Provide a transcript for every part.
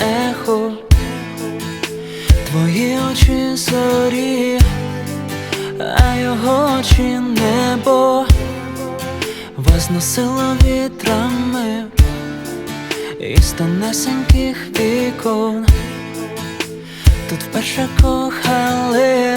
Ехо. Твої очі зорі, а його очі небо. Вас носило вітрами із тонесеньких вікон. Тут вперше кохали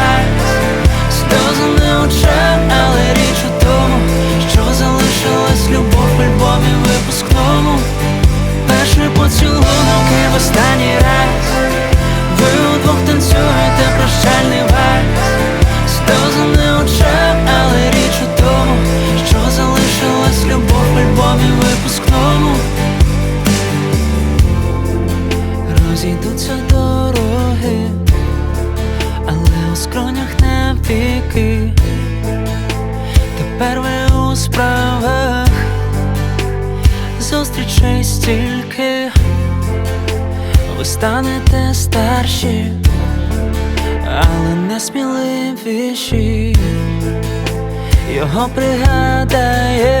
Розійдуться дороги, але у скронях навіки Тепер ви у справах зустрічей стільки, ви станете старші, але не сміливіші, його пригадаєш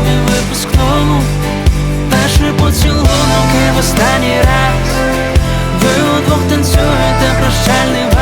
альбомі випускному. Перший поцілунок і в останній раз. Ви удвох танцюєте прощальний